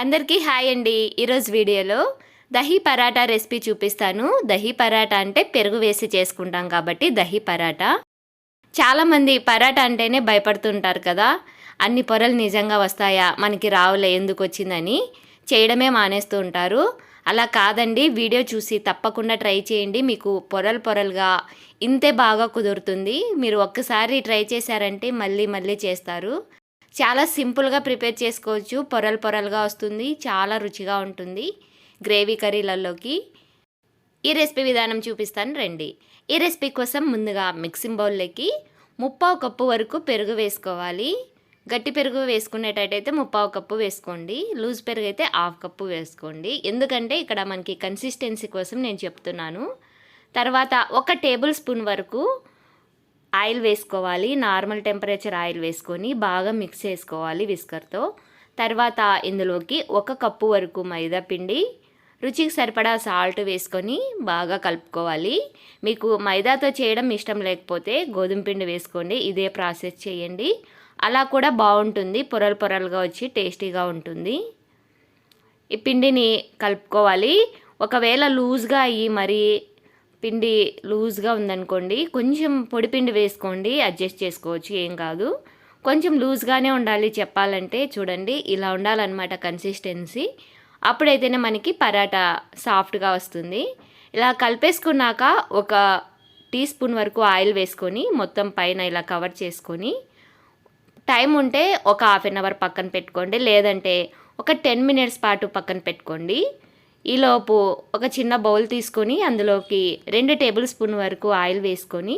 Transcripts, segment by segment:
అందరికీ హాయ్ అండి. ఈరోజు వీడియోలో దహీ పరాటా రెసిపీ చూపిస్తాను. దహీ పరాటా అంటే పెరుగు వేసి చేసుకుంటాం కాబట్టి దహీ పరాటా. చాలామంది పరాటా అంటేనే భయపడుతుంటారు కదా. అన్ని పొరలు నిజంగా వస్తాయా? మనకి రావులే ఎందుకు వచ్చిందని చేయడమే మానేస్తూ ఉంటారు. అలా కాదండి. వీడియో చూసి తప్పకుండా ట్రై చేయండి. మీకు పొరలు పొరలుగా ఇంతే బాగా కుదురుతుంది. మీరు ఒక్కసారి ట్రై చేశారంటే మళ్ళీ మళ్ళీ చేస్తారు. చాలా సింపుల్గా ప్రిపేర్ చేసుకోవచ్చు. పొరలు పొరలుగా వస్తుంది. చాలా రుచిగా ఉంటుంది. గ్రేవీ కర్రీలలోకి ఈ రెసిపీ విధానం చూపిస్తాను రండి. ఈ రెసిపీ కోసం ముందుగా మిక్సింగ్ బౌల్లోకి ముప్పావు కప్పు వరకు పెరుగు వేసుకోవాలి. గట్టి పెరుగు వేసుకునేటట్టయితే ముప్పావు కప్పు వేసుకోండి. లూజ్ పెరుగు అయితే హాఫ్ కప్పు వేసుకోండి. ఎందుకంటే ఇక్కడ మనకి కన్సిస్టెన్సీ కోసం నేను చెప్తున్నాను. తర్వాత ఒక టేబుల్ స్పూన్ వరకు ఆయిల్ వేసుకోవాలి. నార్మల్ టెంపరేచర్ ఆయిల్ వేసుకొని బాగా మిక్స్ చేసుకోవాలి విస్కర్తో. తర్వాత ఇందులోకి ఒక కప్పు వరకు మైదా పిండి రుచికి సరిపడా సాల్ట్ వేసుకొని బాగా కలుపుకోవాలి. మీకు మైదాతో చేయడం ఇష్టం లేకపోతే గోధుమ పిండి వేసుకోండి. ఇదే ప్రాసెస్ చేయండి. అలా కూడా బాగుంటుంది. పొరలు పొరలుగా వచ్చి టేస్టీగా ఉంటుంది. ఈ పిండిని కలుపుకోవాలి. ఒకవేళ లూజ్గా అయ్యి మరి పిండి లూజ్గా ఉందనుకోండి కొంచెం పొడి పిండి వేసుకోండి అడ్జస్ట్ చేసుకోవచ్చు ఏం కాదు. కొంచెం లూజ్గానే ఉండాలి చెప్పాలంటే చూడండి ఇలా ఉండాలన్నమాట కన్సిస్టెన్సీ. అప్పుడైతేనే మనకి పరాటా సాఫ్ట్గా వస్తుంది. ఇలా కలిపేసుకున్నాక ఒక టీ స్పూన్ వరకు ఆయిల్ వేసుకొని మొత్తం పైన ఇలా కవర్ చేసుకొని టైం ఉంటే ఒక హాఫ్ అన్ అవర్ పక్కన పెట్టుకోండి లేదంటే ఒక టెన్ మినిట్స్ పాటు పక్కన పెట్టుకోండి. ఈలోపు ఒక చిన్న బౌల్ తీసుకొని అందులోకి రెండు టేబుల్ స్పూన్ వరకు ఆయిల్ వేసుకొని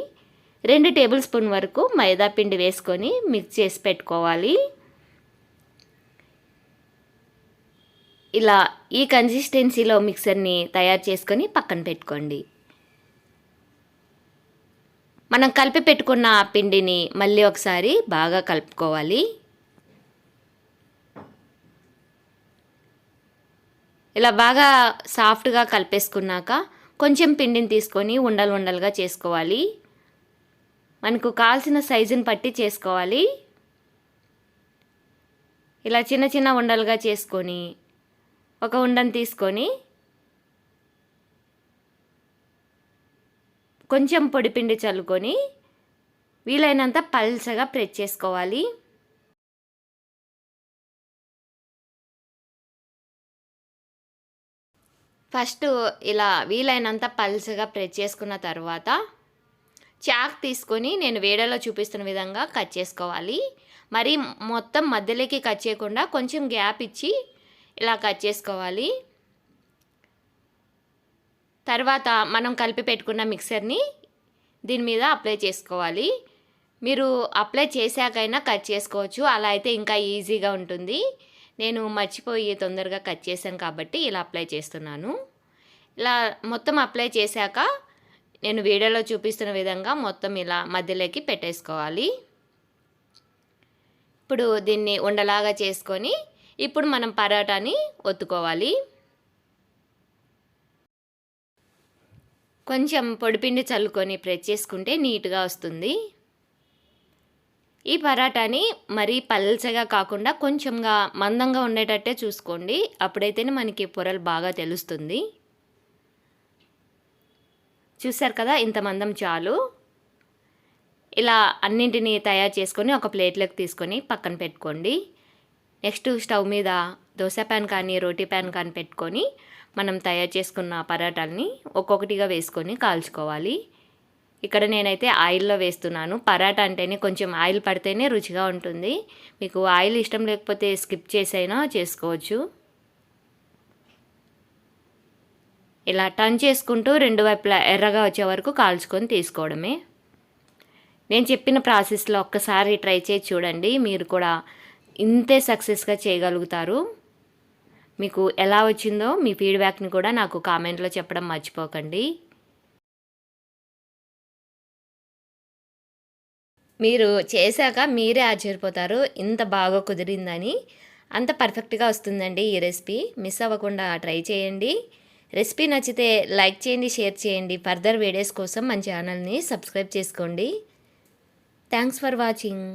రెండు టేబుల్ స్పూన్ వరకు మైదా పిండి వేసుకొని మిక్స్ చేసి పెట్టుకోవాలి. ఇలా ఈ కన్సిస్టెన్సీలో మిక్సర్ని తయారు చేసుకొని పక్కన పెట్టుకోండి. మనం కలిపి పెట్టుకున్న పిండిని మళ్ళీ ఒకసారి బాగా కలుపుకోవాలి. ఇలా బాగా సాఫ్ట్గా కలిపేసుకున్నాక కొంచెం పిండిని తీసుకొని ఉండలు ఉండలుగా చేసుకోవాలి. మనకు కావాల్సిన సైజుని పట్టి చేసుకోవాలి. ఇలా చిన్న చిన్న ఉండలుగా చేసుకొని ఒక ఉండను తీసుకొని కొంచెం పొడిపిండి చల్లుకొని వీలైనంత పల్చగా ప్రెస్ చేసుకోవాలి. ఫస్ట్ ఇలా వీలైనంత పల్చగా ప్రెస్ చేసుకున్న తర్వాత చాక్ తీసుకొని నేను వేడలో చూపిస్తున్న విధంగా కట్ చేసుకోవాలి. మరి మొత్తం మధ్యలోకి కట్ చేయకుండా కొంచెం గ్యాప్ ఇచ్చి ఇలా కట్ చేసుకోవాలి. తర్వాత మనం కలిపి పెట్టుకున్న మిక్సర్ని దీని మీద అప్లై చేసుకోవాలి. మీరు అప్లై చేశాకైనా కట్ చేసుకోవచ్చు. అలా అయితే ఇంకా ఈజీగా ఉంటుంది. నేను మర్చిపోయి తొందరగా కట్ చేశాను కాబట్టి ఇలా అప్లై చేస్తున్నాను. ఇలా మొత్తం అప్లై చేశాక నేను వీడియోలో చూపిస్తున్న విధంగా మొత్తం ఇలా మధ్యలోకి పెట్టేసుకోవాలి. ఇప్పుడు దీన్ని ఉండలాగా చేసుకొని ఇప్పుడు మనం పరాటాని ఒత్తుకోవాలి. కొంచెం పొడిపిండి చల్లుకొని ప్రెస్ చేసుకుంటే నీట్గా వస్తుంది. ఈ పరాటాని మరీ పల్చగా కాకుండా కొంచెంగా మందంగా ఉండేటట్టే చూసుకోండి. అప్పుడైతేనే మనకి పొరలు బాగా తెలుస్తుంది. చూసారు కదా ఇంత మందం చాలు. ఇలా అన్నింటినీ తయారు చేసుకొని ఒక ప్లేట్లోకి తీసుకొని పక్కన పెట్టుకోండి. నెక్స్ట్ స్టవ్ మీద దోశ ప్యాన్ కానీ రోటీ ప్యాన్ కానీ పెట్టుకొని మనం తయారు చేసుకున్న పరాటాలని ఒక్కొక్కటిగా వేసుకొని కాల్చుకోవాలి. ఇక్కడ నేనైతే ఆయిల్లో వేస్తున్నాను. పరాటా అంటేనే కొంచెం ఆయిల్ పడితేనే రుచిగా ఉంటుంది. మీకు ఆయిల్ ఇష్టం లేకపోతే స్కిప్ చేసైనా చేసుకోవచ్చు. ఇలా టర్న్ చేసుకుంటూ రెండు వైపులా ఎర్రగా వచ్చే వరకు కాల్చుకొని తీసుకోవడమే. నేను చెప్పిన ప్రాసెస్లో ఒక్కసారి ట్రై చేసి చూడండి. మీరు కూడా ఇంతే సక్సెస్గా చేయగలుగుతారు. మీకు ఎలా వచ్చిందో మీ ఫీడ్బ్యాక్ని కూడా నాకు కామెంట్లో చెప్పడం మర్చిపోకండి. మీరు చేశాక మీరే ఆశ్చర్యపోతారు. ఇంత బాగా కుదిరిందని. అంత పర్ఫెక్ట్గా వస్తుందండి ఈ రెసిపీ. మిస్ అవ్వకుండా ట్రై చేయండి. రెసిపీ నచ్చితే లైక్ చేయండి షేర్ చేయండి. ఫర్దర్ వీడియోస్ కోసం మన ఛానల్ని సబ్స్క్రైబ్ చేసుకోండి. Thanks for watching.